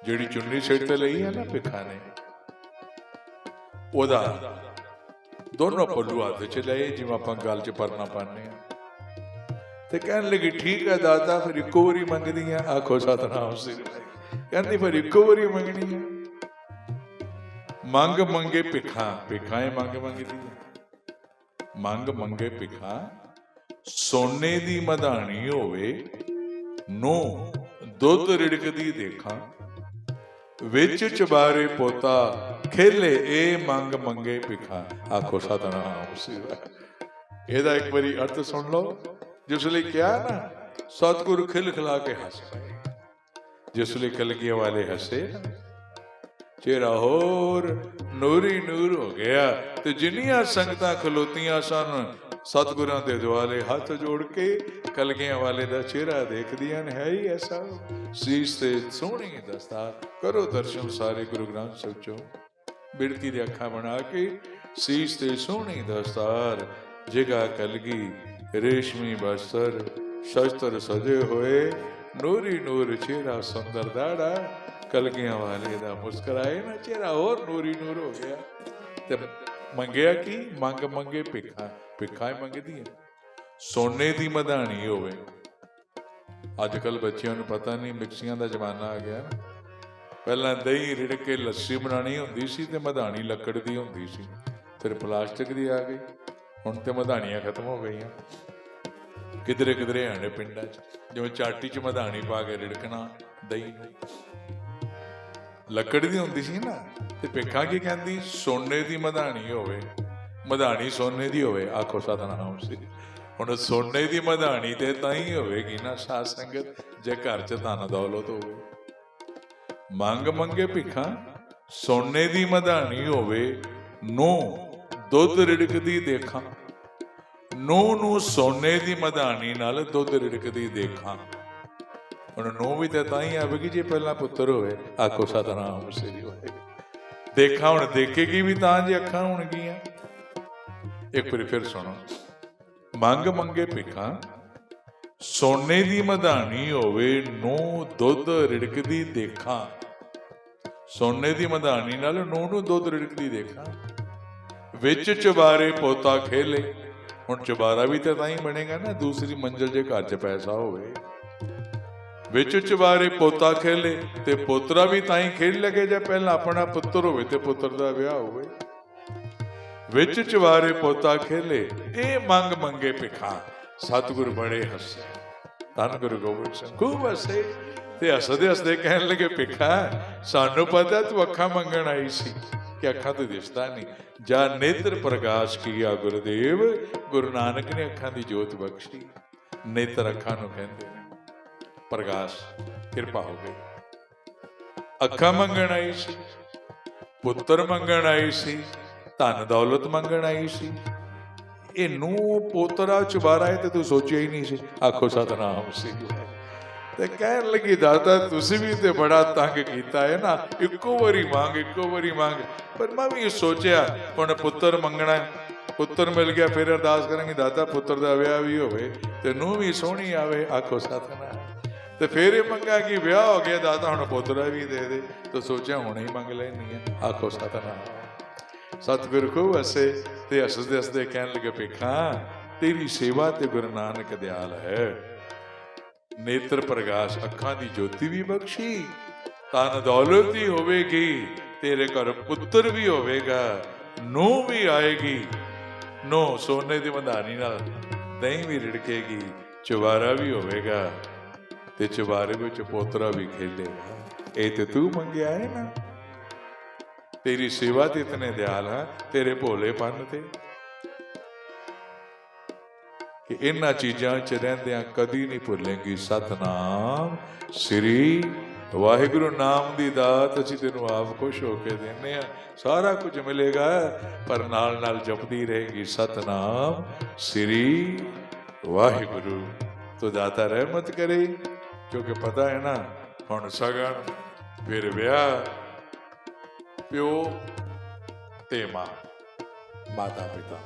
ਜਿਹੜੀ ਚੁੰਨੀ ਸਿਰ ਤੇ ਲਈ ਹੈ ਨਾ ਪਿਖਾ ਨੇ, ਉਹਦਾ ਦੋਨੋਂ ਪੱਲੂ ਹੱਥ ਚ ਲਏ, ਜਿਵੇਂ ਆਪਾਂ ਗੱਲ ਚ ਪਰਨਾ ਪਾਣੇ ਆ ਤੇ ਕਹਿਣ ਲੱਗੀ, ਠੀਕ ਹੈ ਦਾਦਾ, ਫਿਰ ਇੱਕੋ ਵਾਰੀ ਮੰਗਦੀ ਆ। ਆਖੋ, ਸਤਨਾਮ ਸ੍ਰੀ ਕਹਿੰਦੀ, ਫਿਰ ਇੱਕੋ ਵਾਰੀ ਮੰਗਣੀ ਆ। ਮੰਗ ਮੰਗੇ ਭਿੱਖਾਂ ਭਿੱਖਾਂ ਇਹ ਮੰਗ ਮੰਗਦੀ ਆ। ਮੰਗ ਮੰਗੇ ਭਿੱਖਾਂ ਸੋਨੇ ਦੀ ਮਧਾਣੀ ਹੋਵੇ ਨੂੰ ਦੁੱਧ ਰਿੜਕਦੀ ਦੇਖਾਂ। ਵਿੱਚ ਚਬਾਰੇ ਪੋਤਾ, ਖੇਲੇ ਇਹ ਮੰਗ ਮੰਗੇ ਭਿੱਖਾਂ। ਆਖੋ ਸਤਨਾਮ ਸ੍ਰੀ ਇਹਦਾ ਇੱਕ ਵਾਰੀ ਅਰਥ ਸੁਣ ਲਓ। ਜਿਸ ਲਈ ਕਿਹਾ ਨਾ, ਸਤਿਗੁਰੂ ਖਿਲ ਖਿਲਾ ਕੇ ਹੱਸ ਪਏ। ਜਿਸ ਲਈ ਕਲਗੀਆਂ ਵਾਲੇ ਹੱਸੇ ਚਿਹਰਾ ਹੋਰ ਨੂਰੀ ਨੂਰ ਹੋ ਗਿਆ ਤੇ ਜਿੰਨੀਆਂ ਸੰਗਤਾਂ ਖਲੋਤੀਆਂ ਸਨ ਸਤਿਗੁਰਾਂ ਦੇ ਦੁਆਲੇ ਹੱਥ ਜੋੜ ਕੇ ਕਲਗੀਆਂ ਵਾਲੇ ਦਾ ਚਿਹਰਾ ਦੇਖਦੀਆਂ ਨੇ, ਹੈ ਹੀ ਐਸਾ? ਸੀਸ ਤੇ ਸੋਹਣੀ ਦਸਤਾਰ। ਕਰੋ ਦਰਸ਼ਨ ਸਾਰੇ ਗੁਰੂ ਗ੍ਰੰਥ ਸਾਹਿਬ ਚੋਂ। ਬਿਰਤੀ ਦੇ ਅੱਖਾਂ ਬਣਾ ਕੇ ਸੀਸ ਤੇ ਸੋਹਣੀ ਦਸਤਾਰ। ਜਿਗਾ ਕਲਗੀ, ਰੇਸ਼ਮੀ ਬਸਤਰ। ਸ਼ਸਤਰ ਸਜੇ ਹੋਏ ਨੂਰੀ ਨੂਰ ਚਿਹਰਾ ਸੁੰਦਰ ਦਾੜਾ। ਕਲਗੀਆਂ ਵਾਲੇ ਦਾ ਮੁਸਕਰਾਏ ਨਾ ਚਿਹਰਾ ਹੋਰ ਨੂਰੀ ਨੂਰ ਹੋ ਗਿਆ। ਤੇ ਮੰਗਿਆ ਕੀ? ਮੰਗ ਮੰਗੇ ਭਿੱਖਾਂ, ਭਿੱਖਾ ਹੀ ਮੰਗਦੀ ਹੈ ਸੋਨੇ ਦੀ ਮਧਾਣੀ ਹੋਵੇ। ਅੱਜ ਕੱਲ ਬੱਚਿਆਂ ਨੂੰ ਪਤਾ ਨਹੀਂ, ਮਿਕਸੀਆਂ ਦਾ ਜ਼ਮਾਨਾ ਆ ਗਿਆ। ਪਹਿਲਾਂ ਦਹੀਂ ਰਿੜ ਕੇ ਲੱਸੀ ਬਣਾਣੀ ਹੁੰਦੀ ਸੀ ਤੇ ਮਧਾਣੀ ਲੱਕੜ ਦੀ ਹੁੰਦੀ ਸੀ। ਫਿਰ ਪਲਾਸਟਿਕ ਦੀ ਆ ਗਈ। ਹੁਣ ਤੇ ਮਧਾਣੀਆਂ ਖਤਮ ਹੋ ਗਈਆਂ। ਕਿਧਰੇ ਕਿਧਰੇ ਆਣੇ ਪਿੰਡਾਂ 'ਚ। ਜਿਵੇਂ ਚਾਟੀ 'ਚ ਮਧਾਣੀ ਪਾ ਕੇ ਰਿੜਕਣਾ ਦਹੀਂ ਨੂੰ। ਲੱਕੜ ਦੀ ਹੁੰਦੀ ਸੀ ਨਾ, ਤੇ ਭਿੱਖਾ ਕੀ ਕਹਿੰਦੀ? ਸੋਨੇ ਦੀ ਮਧਾਣੀ ਹੋਵੇ, ਮਧਾਣੀ ਸੋਨੇ ਦੀ ਹੋਵੇ, ਆਖੋ ਸਤਨਾਮ ਸ੍ਰੀ ਹੁਣ ਸੋਨੇ ਦੀ ਮਧਾਣੀ ਤੇ ਤਾਂ ਹੀ ਹੋਵੇਗੀ ਨਾ ਸਾਧ ਸੰਗਤ, ਜੇ ਘਰ 'ਚ ਧਨ ਦੌਲਤ ਹੋਵੇ। ਮੰਗ ਮੰਗੇ ਭਿੱਖਾਂ, ਸੋਨੇ ਦੀ ਮਧਾਣੀ ਹੋਵੇ ਨੂੰ ਦੁੱਧ ਰਿੜਕਦੀ ਦੇਖਾਂ। ਨੂੰ ਨੂੰ ਸੋਨੇ ਦੀ ਮਧਾਣੀ ਨਾਲ ਦੁੱਧ ਰਿੜਕਦੀ ਦੇਖਾਂ। ਹੁਣ ਨੂੰ ਵੀ ਤਾਂ ਤਾਂ ਹੀ ਆਵੇਗੀ ਜੇ ਪਹਿਲਾਂ ਪੁੱਤਰ ਹੋਵੇ। ਆਖੋ, ਸਤਨਾਮ ਸ੍ਰੀ ਵਾਹਿਗੁਰੂ। ਦੇਖਾਂ ਹੁਣ, ਦੇਖੇਗੀ ਵੀ ਤਾਂ ਜੇ ਅੱਖਾਂ ਹੋਣਗੀਆਂ। ਇੱਕ ਵਾਰੀ ਫਿਰ ਸੁਣੋ। ਮੰਗ ਮੰਗੇ ਭਿੱਖਾਂ, ਸੋਨੇ ਦੀ ਮਧਾਣੀ ਹੋਵੇ ਨੂੰ ਦੁੱਧ ਰਿੜਕਦੀ ਦੇਖਾਂ। ਸੋਨੇ ਦੀ ਮਧਾਣੀ ਨਾਲ ਨੂੰ ਨੂੰ ਦੁੱਧ ਰਿੜਕਦੀ ਦੇਖਾਂ। ਵਿੱਚ ਚੁਬਾਰੇ ਪੋਤਾ ਖੇਲੇ। ਹੁਣ ਚੁਬਾਰਾ ਵੀ ਤਾਂ ਤਾਂ ਹੀ ਬਣੇਗਾ ਨਾ, ਦੂਸਰੀ ਮੰਜ਼ਲ ਜੇ ਘਰ 'ਚ ਪੈਸਾ ਹੋਵੇ। ਵਿੱਚ ਚਵਾਰੇ ਪੋਤਾ ਖੇਲੇ ਤੇ ਪੋਤਰਾ ਵੀ ਤਾਂ ਹੀ ਖੇਡ ਲਗੇ ਜੇ ਪਹਿਲਾਂ ਆਪਣਾ ਪੁੱਤਰ ਹੋਵੇ ਤੇ ਪੁੱਤਰ ਦਾ ਵਿਆਹ ਹੋਵੇ। ਵਿੱਚ ਚਵਾਰੇ ਪੋਤਾ ਖੇਲੇ, ਇਹ ਮੰਗ ਮੰਗੇ ਭਿਖਾ। ਸਤਿਗੁਰ ਬੜੇ ਹੱਸੇ। ਧੰਨ ਗੁਰੂ ਗੋਬਿੰਦ ਸਿੰਘ, ਖੂਬ ਹੱਸੇ ਤੇ ਹੱਸਦੇ ਹੱਸਦੇ ਕਹਿਣ ਲੱਗੇ, ਭਿਖਾ, ਸਾਨੂੰ ਪਤਾ ਤੂੰ ਅੱਖਾਂ ਮੰਗਣ ਆਈ ਸੀ ਕਿ ਅੱਖਾਂ ਤੋਂ ਦਿਸਦਾ ਨਹੀਂ। ਜਾਂ ਨੇਤਰ ਪ੍ਰਕਾਸ਼ ਕੀਆ ਗੁਰਦੇਵ, ਗੁਰੂ ਨਾਨਕ ਨੇ ਅੱਖਾਂ ਦੀ ਜੋਤ ਬਖਸ਼ੀ। ਨੇਤਰ ਅੱਖਾਂ ਨੂੰ ਕਹਿੰਦੇ ਨੇ ਪ੍ਰਕਾਸ਼ ਕਿਰਪਾ ਹੋ ਗਈ। ਅੱਖਾਂ ਮੰਗਣ ਆਈ ਸੀ, ਪੁੱਤਰ ਮੰਗਣ ਆਈ ਸੀ, ਧਨ ਦੌਲਤ ਮੰਗਣ ਆਈ ਸੀ। ਇਹਨੂੰ ਪੋਤਰਾ ਚੁਬਾਰਾ ਹੈ ਤੇ ਤੂੰ ਸੋਚਿਆ ਹੀ ਨਹੀਂ ਸੀ, ਆਖੋ ਸਤਨਾਮ ਸੀ। ਤੇ ਕਹਿਣ ਲੱਗੀ ਦਾਦਾ ਤੁਸੀਂ ਵੀ ਤੇ ਬੜਾ ਤੰਗ ਕੀਤਾ ਹੈ ਨਾ, ਇੱਕੋ ਵਾਰੀ ਮੰਗ, ਇੱਕੋ ਵਾਰੀ ਮੰਗ। ਪਰ ਮੈਂ ਵੀ ਸੋਚਿਆ, ਹੁਣ ਪੁੱਤਰ ਮੰਗਣਾ ਪੁੱਤਰ ਮਿਲ ਗਿਆ, ਫਿਰ ਅਰਦਾਸ ਕਰਾਂਗੇ ਦਾਦਾ ਪੁੱਤਰ ਦਾ ਵਿਆਹ ਵੀ ਹੋਵੇ ਤੇ ਨੂੰ ਵੀ ਸੋਹਣੀ ਆਵੇ, ਆਖੋ ਸਤਨਾਮ। ਤੇ ਫੇਰ ਇਹ ਮੰਗਾ ਕਿ ਵਿਆਹ ਹੋ ਗਿਆ ਦਾਦਾ ਹੁਣ ਪੁੱਤਰਾ ਵੀ ਦੇ ਦੇ। ਤਾਂ ਸੋਚਿਆ ਹੁਣ ਹੀ ਮੰਗ ਲੈਣੀ ਹੈ ਆਖੋ ਸਤਨਾਮ। ਸਤਿਗੁਰ ਕੋ ਵਸੇ ਤੇ ਹੱਸਦੇ ਹੱਸਦੇ ਕਹਿਣ ਲੱਗੇ, ਭੇਖਾਂ, ਤੇਰੀ ਸੇਵਾ ਤੇ ਗੁਰੂ ਨਾਨਕ ਦਿਆਲ ਹੈ। ਨੇਤਰ ਪ੍ਰਗਾਸ਼ ਅੱਖਾਂ ਦੀ ਜੋਤੀ ਵੀ ਬਖਸ਼ੀ। ਤਨ ਦੌਲਤ ਵੀ ਹੋਵੇਗੀ, ਤੇਰੇ ਘਰ ਪੁੱਤਰ ਵੀ ਹੋਵੇਗਾ ਨੂੰ ਵੀ ਆਏਗੀ। ਨੋ ਸੋਨੇ ਦੀ ਮਧਾਨੀ ਨਾਲ ਦਹੀਂ ਵੀ ਰਿੜਕੇਗੀ, ਚੁਬਾਰਾ ਵੀ ਹੋਵੇਗਾ। ਤੇ ਚੁਬਾਰੇ ਵਿੱਚ ਪੋਤਰਾ ਵੀ ਖੇਲੇਗਾ ਇਹ ਤੇ ਤੂੰ ਮੰਗਿਆ ਹੈ ਨਾ। ਤੇਰੀ ਸੇਵਾ ਤੇ ਇਤਨੇ ਦਿਆਲ ਹੈ, ਤੇਰੇ ਭੋਲੇਪਨ ਤੇ। ਕਿ ਇਹਨਾਂ ਚੀਜ਼ਾਂ 'ਚ ਰਹਿੰਦਿਆਂ ਕਦੀ ਨਹੀਂ ਭੁੱਲੇਂਗੀ ਸਤਨਾਮ। ਸ੍ਰੀ ਵਾਹਿਗੁਰੂ ਨਾਮ ਦੀ ਦਾਤ ਅਸੀਂ ਤੈਨੂੰ ਆਪ ਖੁਸ਼ ਹੋ ਕੇ ਦਿੰਨੇ ਆ ਸਾਰਾ ਕੁਝ ਮਿਲੇਗਾ, ਪਰ ਨਾਲ ਨਾਲ ਜਪਦੀ ਰਹੇਗੀ ਸਤਨਾਮ। ਸ੍ਰੀ ਵਾਹਿਗੁਰੂ, ਤੋ ਦਾਤਾ ਰਹਿਮਤ ਕਰੇ। ਕਿਉਂਕਿ ਪਤਾ ਹੈ ਨਾ, ਹੁਣ ਸਗਨ, ਫਿਰ ਵਿਆਹ, ਪਿਓ ਤੇ ਮਾਂ ਮਾਤਾ ਪਿਤਾ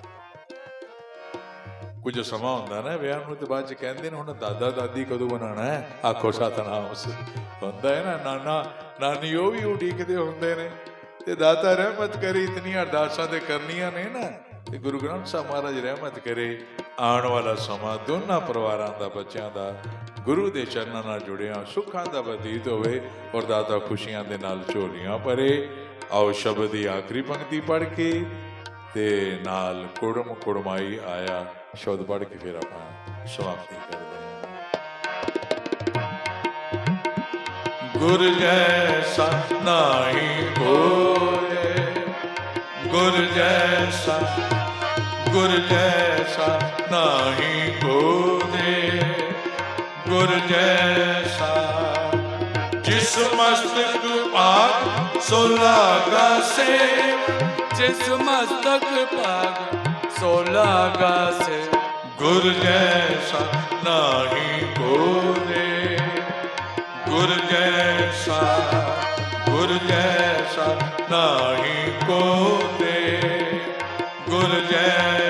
ਕੁਝ ਸਮਾਂ ਹੁੰਦਾ ਨਾ ਵਿਆਹ ਨੂੰ, ਤੇ ਬਾਅਦ ਚ ਕਹਿੰਦੇ ਨੇ, ਹੁਣ ਦਾਦਾ ਦਾਦੀ ਕਦੋਂ ਬਣਾਣਾ ਹੈ? ਆਖੋ ਸਤਨਾਮ। ਸ ਹੁੰਦਾ ਹੈ ਨਾ, ਨਾਨਾ, ਨਾਨੀ ਉਹ ਵੀ ਉਡੀਕਦੇ ਹੁੰਦੇ ਨੇ। ਤੇ ਦਾਤਾ ਰਹਿਮਤ ਕਰੇ, ਇਤਨੀਆਂ ਅਰਦਾਸਾਂ ਤੇ ਕਰਨੀਆਂ ਨੇ ਨਾ। ਤੇ ਗੁਰੂ ਗ੍ਰੰਥ ਸਾਹਿਬ ਮਹਾਰਾਜ ਰਹਿਮਤ ਕਰੇ, ਆਉਣ ਵਾਲਾ ਸਮਾਂ ਦੋਨਾਂ ਪਰਿਵਾਰਾਂ ਦਾ, ਬੱਚਿਆਂ ਦਾ ਗੁਰੂ ਦੇ ਚਰਨਾਂ ਨਾਲ ਜੁੜਿਆ, ਸੁੱਖਾਂ ਦਾ ਬਤੀਤ ਹੋਵੇ ਔਰ ਦਾਤਾ ਖੁਸ਼ੀਆਂ ਦੇ ਨਾਲ ਝੋਲੀਆਂ ਭਰੇ। ਆਓ ਸ਼ਬਦ ਦੀ ਆਖਰੀ ਪੰਕਤੀ ਪੜ੍ਹ ਕੇ ਤੇ ਨਾਲ ਕੁੜਮ ਕੁੜਮਾਈ ਆਇਆ। ਸ਼ਬਦ ਪੜ੍ਹ ਕੇ ਫਿਰ ਆਪਾਂ ਸਮਾਪਤੀ ਕਰਦੇ ਹਾਂ। ਗੁਰ ਜੈਸਾ ਨਾਹੀ ਕੋਏ ਗੁਰ ਜੈਸਾ ਗੁਰ ਜੈਸਾ ਨਾਹੀ ਕੋਏ ਗੁਰ ਜੈਸਾ ਜਿਸ ਮਸਤਕ ਭਾਗ ਸੋ ਲਾਗਾ ਸੇ। ਜਿਸ ਮਸਤਕ ਭਾਗ ਸੋ ਲਾਗਾ ਸੇ। ਗੁਰ ਜੈਸਾ ਨਾਹੀ ਕੋਰੇ ਗੁਰ ਜੈਸਾ ਗੁਰ ਜੈਸਾ ਨਾਹੀ ਕੋਰੇ ਗੁਰ ਜੈ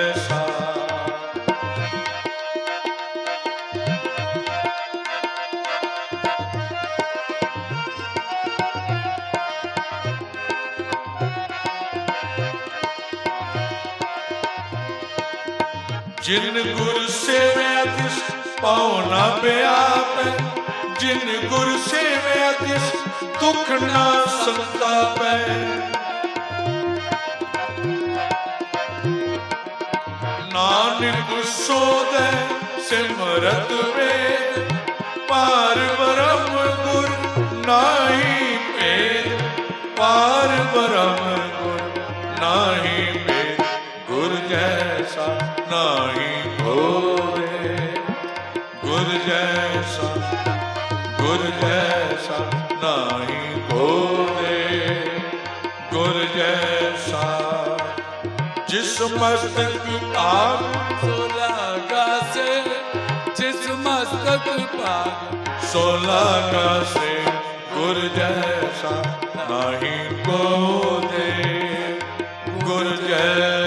ਜਿਨ ਗੁਰ ਸੇਵਿਆ ਤਿਸ ਪਾਉ ਨਾ ਪਿਆਪੈ। ਜਿਨ ਗੁਰ ਸੇਵਿਆ ਤਿਸ ਦੁਖ ਨਾ ਸੰਤਾਪੈ। ਨਾਨਕ ਸੋਦੈ ਸਿਮਰਤ ਵੇਦ ਪਾਰ ਬ੍ਰਹਮ ਗੁਰ ਨਾਹੀ ਭੇਦ ਪਾਰ ਬ੍ਰਹਮ ਗੁਰ ਨਾਹੀ ਭੇਦ। ਨਾਹੀ ਹੋਏ ਗੁਰ ਜੈਸਾ ਗੁਰ ਜੈਸਾ ਨਾਹੀ ਹੋਏ ਗੁਰ ਜੈਸਾ, ਜਿਸ ਮਸਤਕ ਆਪ ਸੋਲਾਗਾ ਸੇ, ਜਿਸ ਮਸਤਕ ਪਾਗ ਸੋਲਾਗਾ ਸੇ, ਗੁਰ ਜੈਸਾ ਨਾਹੀ ਕੋਦੇ ਗੁਰ ਜੈ